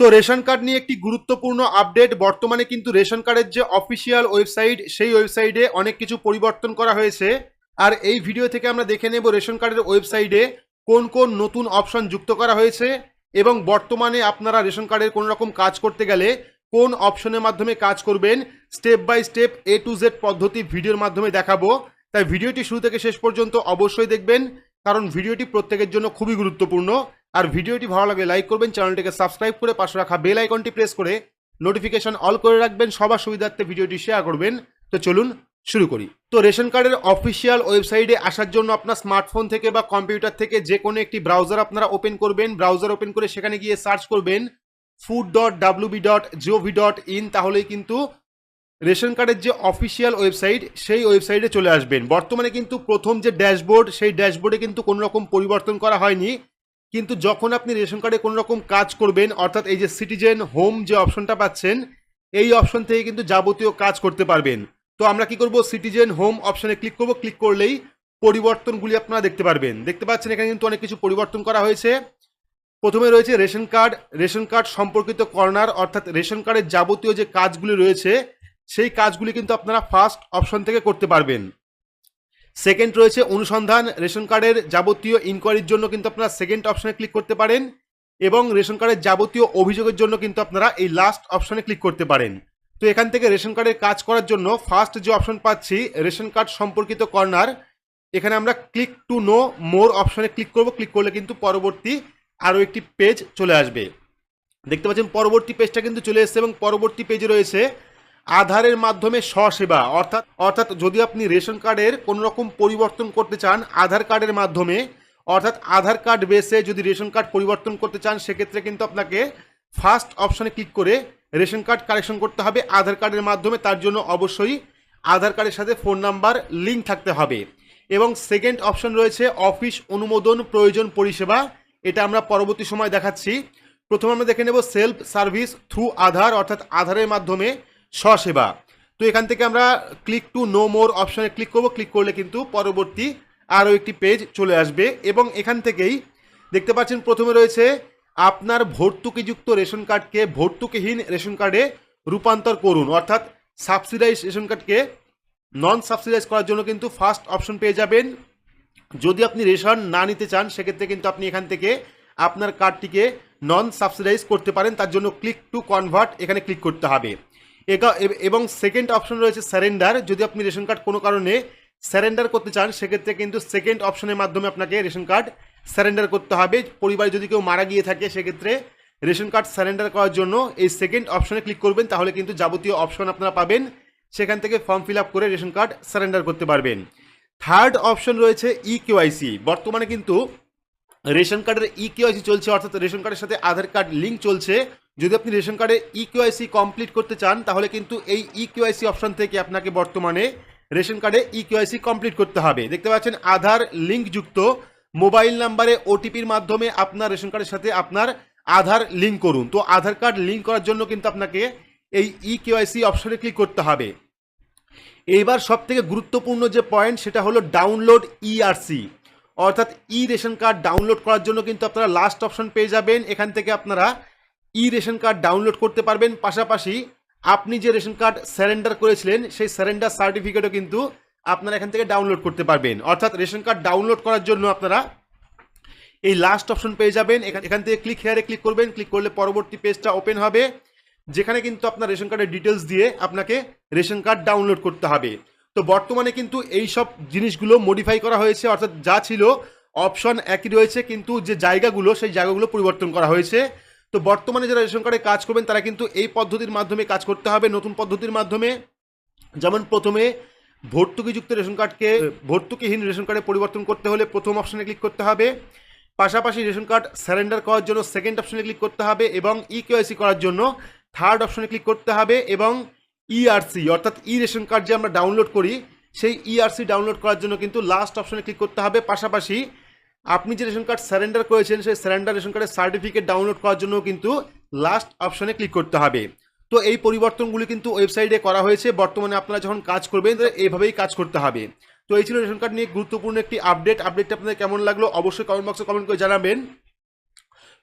তো ration card নিয়ে একটি গুরুত্বপূর্ণ আপডেট। বর্তমানে কিন্তু রেশন কার্ডের যে অফিসিয়াল ওয়েবসাইট সেই ওয়েবসাইটে অনেক কিছু পরিবর্তন করা হয়েছে। আর এই ভিডিও থেকে আমরা দেখে নেব রেশন কার্ডের ওয়েবসাইটে কোন কোন নতুন অপশন যুক্ত করা হয়েছে এবং বর্তমানে আপনারা রেশন কার্ডের কোনো রকম কাজ করতে গেলে কোন অপশনের মাধ্যমে কাজ করবেন step by step A to Z পদ্ধতি ভিডিওর মাধ্যমে দেখাবো। তাই ভিডিওটি শুরু থেকে শেষ পর্যন্ত অবশ্যই দেখবেন, কারণ ভিডিওটি প্রত্যেকের জন্য খুবই গুরুত্বপূর্ণ। আর ভিডিওটি ভালো লাগলে লাইক করবেন, চ্যানেলটিকে সাবস্ক্রাইব করে পাশে রাখা বেল আইকনটি প্রেস করে নোটিফিকেশন অল করে রাখবেন, সবার সুবিধার্থে ভিডিওটি শেয়ার করবেন। তো চলুন শুরু করি। তো রেশন কার্ডের অফিসিয়াল ওয়েবসাইটে আসার জন্য আপনার স্মার্টফোন থেকে বা কম্পিউটার থেকে যে কোনো একটি ব্রাউজার আপনারা ওপেন করবেন। ব্রাউজার ওপেন করে সেখানে গিয়ে সার্চ করবেন food dot WB dot GOV dot in তাহলেই কিন্তু রেশন কার্ডের যে অফিসিয়াল ওয়েবসাইট সেই ওয়েবসাইটে চলে আসবেন। বর্তমানে কিন্তু প্রথম যে ড্যাশবোর্ড সেই ড্যাশবোর্ডে কিন্তু কোনো রকম পরিবর্তন করা হয়নি। কিন্তু যখন আপনি রেশন কার্ডে কোনো রকম কাজ করবেন, অর্থাৎ এই যে সিটিজেন হোম যে অপশনটা পাচ্ছেন, এই অপশন থেকে কিন্তু যাবতীয় কাজ করতে পারবেন। তো আমরা কি করব? সিটিজেন হোম অপশনে ক্লিক করব। ক্লিক করলেই পরিবর্তনগুলি আপনারা দেখতে পারবেন। দেখতে পাচ্ছেন এখানে কিন্তু অনেক কিছু পরিবর্তন করা হয়েছে। প্রথমে রয়েছে রেশন কার্ড। রেশন কার্ড সম্পর্কিত কর্নার, অর্থাৎ রেশন কার্ডের যাবতীয় যে কাজগুলি রয়েছে, সেই কাজগুলি কিন্তু আপনারা ফার্স্ট অপশন থেকে করতে পারবেন। সেকেন্ড রয়েছে অনুসন্ধান, রেশন কার্ডের যাবতীয় ইনকোয়ারির জন্য কিন্তু আপনারা সেকেন্ড অপশনে ক্লিক করতে পারেন এবং রেশন কার্ডের যাবতীয় অভিযোগের জন্য কিন্তু আপনারা এই লাস্ট অপশনে ক্লিক করতে পারেন। তো এখান থেকে রেশন কার্ডের কাজ করার জন্য ফার্স্ট যে অপশন পাচ্ছি, রেশন কার্ড সম্পর্কিত কর্নার এখানে আমরা ক্লিক টু নো মোর অপশনে ক্লিক করব। ক্লিক করলে কিন্তু পরবর্তী আরও একটি পেজ চলে আসবে। দেখতে পাচ্ছেন, পরবর্তী পেজটা কিন্তু চলে এসেছে এবং পরবর্তী পেজে রয়েছে আধারের মাধ্যমে স্বসেবা, অর্থাৎ অর্থাৎ যদি আপনি রেশন কার্ডের কোনো রকম পরিবর্তন করতে চান আধার কার্ডের মাধ্যমে, অর্থাৎ আধার কার্ড বেসে যদি রেশন কার্ড পরিবর্তন করতে চান, সেক্ষেত্রে কিন্তু আপনাকে ফার্স্ট অপশনে ক্লিক করে রেশন কার্ড কালেকশন করতে হবে আধার কার্ডের মাধ্যমে। তার জন্য অবশ্যই আধার কার্ডের সাথে ফোন নাম্বার লিঙ্ক থাকতে হবে। এবং সেকেন্ড অপশন রয়েছে অফিস অনুমোদন প্রয়োজন পরিষেবা। এটা আমরা পরবর্তী সময় দেখাচ্ছি। প্রথমে আমরা দেখে নেব সেলফ সার্ভিস থ্রু আধার, অর্থাৎ আধারের মাধ্যমে স্বসেবা। তো এখান থেকে আমরা ক্লিক টু নো মোর অপশানে ক্লিক করব। ক্লিক করলে কিন্তু পরবর্তী আরও একটি পেজ চলে আসবে এবং এখান থেকেই দেখতে পাচ্ছেন প্রথমে রয়েছে আপনার ভর্তুকিযুক্ত রেশন কার্ডকে ভর্তুকিহীন রেশন কার্ডে রূপান্তর করুন। অর্থাৎ সাবসিডাইজ রেশন কার্ডকে নন সাবসিডাইজ করার জন্য কিন্তু ফার্স্ট অপশন পেয়ে যাবেন। যদি আপনি রেশন না নিতে চান, সেক্ষেত্রে কিন্তু আপনি এখান থেকে আপনার কার্ডটিকে নন সাবসিডাইজ করতে পারেন। তার জন্য ক্লিক টু কনভার্ট এখানে ক্লিক করতে হবে। এব- সেকেন্ড অপশন রয়েছে স্যারেন্ডার যদি আপনি রেশন কার্ড কোনো কারণে স্যারেন্ডার করতে চান, সেক্ষেত্রে কিন্তু সেকেন্ড অপশনের মাধ্যমে আপনাকে রেশন কার্ড স্যারেন্ডার করতে হবে। পরিবারে যদি কেউ মারা গিয়ে থাকে, সেক্ষেত্রে রেশন কার্ড স্যারেন্ডার করার জন্য এই সেকেন্ড অপশনে ক্লিক করবেন, তাহলে কিন্তু যাবতীয় অপশন আপনারা পাবেন। সেখান থেকে ফর্ম ফিল আপ করে রেশন কার্ড স্যারেন্ডার করতে পারবেন। থার্ড অপশন রয়েছে ই কেওয়াইসি বর্তমানে কিন্তু রেশন কার্ডের ই কেওয়াইসি চলছে, অর্থাৎ রেশন কার্ডের সাথে আধার কার্ড লিঙ্ক চলছে। যদি আপনি রেশন কার্ডে ই কেওয়াইসি কমপ্লিট করতে চান, তাহলে কিন্তু এই ই কেওয়াইসি অপশন থেকে আপনাকে বর্তমানে রেশন কার্ডে ই কেওয়াইসি কমপ্লিট করতে হবে। দেখতে পাচ্ছেন, আধার লিঙ্ক যুক্ত। মোবাইল নাম্বারে ওটিপির মাধ্যমে আপনার রেশন কার্ডের সাথে আপনার আধার লিঙ্ক করুন। তো আধার কার্ড লিঙ্ক করার জন্য কিন্তু আপনাকে এই ই কেওয়াইসি অপশনে ক্লিক করতে হবে। এইবার সব থেকে গুরুত্বপূর্ণ যে পয়েন্ট সেটা হলো ডাউনলোড ইআরসি অর্থাৎ ই রেশন কার্ড ডাউনলোড করার জন্য কিন্তু আপনারা লাস্ট অপশন পেয়ে যাবেন। এখান থেকে আপনারা ই রেশন কার্ড ডাউনলোড করতে পারবেন। পাশাপাশি আপনি যে রেশন কার্ড স্যারেন্ডার করেছিলেন, সেই স্যারেন্ডার সার্টিফিকেটও কিন্তু আপনারা এখান থেকে ডাউনলোড করতে পারবেন। অর্থাৎ রেশন কার্ড ডাউনলোড করার জন্য আপনারা এই লাস্ট অপশন পেয়ে যাবেন। এখান থেকে ক্লিক হেয়ারে ক্লিক করবেন। ক্লিক করলে পরবর্তী পেজটা ওপেন হবে। যেখানে কিন্তু আপনার রেশন কার্ডের ডিটেলস দিয়ে আপনাকে রেশন কার্ড ডাউনলোড করতে হবে। তো বর্তমানে কিন্তু এই সব জিনিসগুলো মডিফাই করা হয়েছে। অর্থাৎ যা ছিল অপশন একই রয়েছে, কিন্তু যে জায়গাগুলো, সেই জায়গাগুলো পরিবর্তন করা হয়েছে। তো বর্তমানে যারা রেশন কার্ডে কাজ করবেন, তারা কিন্তু এই পদ্ধতির মাধ্যমে কাজ করতে হবে, নতুন পদ্ধতির মাধ্যমে। যেমন প্রথমে ভর্তুকিযুক্ত রেশন কার্ডকে, ভর্তুকিহীন রেশন কার্ডে পরিবর্তন করতে হলে প্রথম অপশনে ক্লিক করতে হবে। পাশাপাশি রেশন কার্ড স্যারেন্ডার করার জন্য সেকেন্ড অপশনে ক্লিক করতে হবে এবং ই কেওয়াইসি করার জন্য থার্ড অপশনে ক্লিক করতে হবে এবং ইআরসি, অর্থাৎ ই রেশন কার্ড যে আমরা ডাউনলোড করি, সেই ইআরসি ডাউনলোড করার জন্য কিন্তু লাস্ট অপশনে ক্লিক করতে হবে। পাশাপাশি আপনি যে রেশন কার্ড স্যারেন্ডার করেছেন, সেই স্যারেন্ডার রেশন কার্ডের সার্টিফিকেট ডাউনলোড করার জন্য কিন্তু লাস্ট অপশনে ক্লিক করতে হবে। তো এই পরিবর্তনগুলি কিন্তু ওয়েবসাইটে করা হয়েছে। বর্তমানে আপনারা যখন কাজ করবেন তো এইভাবেই কাজ করতে হবে। তো এই ছিল রেশন কার্ড নিয়ে গুরুত্বপূর্ণ একটি আপডেট আপডেটটা আপনাদের কেমন লাগল অবশ্যই কমেন্ট বক্সে কমেন্ট করে জানাবেন।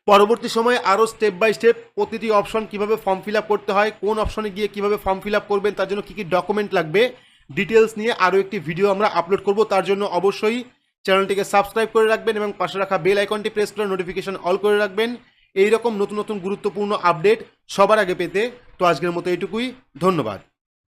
পরবর্তী সময়ে আরও স্টেপ বাই স্টেপ প্রতিটি অপশন কীভাবে ফর্ম ফিল করতে হয়, কোন অপশনে গিয়ে কীভাবে ফর্ম ফিল করবেন, তার জন্য কী কী ডকুমেন্ট লাগবে ডিটেলস নিয়ে আরও একটি ভিডিও আমরা আপলোড করব। তার জন্য অবশ্যই চ্যানেলটিকে সাবস্ক্রাইব করে রাখবেন এবং পাশে রাখা বেল আইকনটি প্রেস করে নোটিফিকেশন অল করে রাখবেন। এই রকম নতুন নতুন গুরুত্বপূর্ণ আপডেট সবার আগে পেতে। তো আজকের মতো এটুকুই ধন্যবাদ।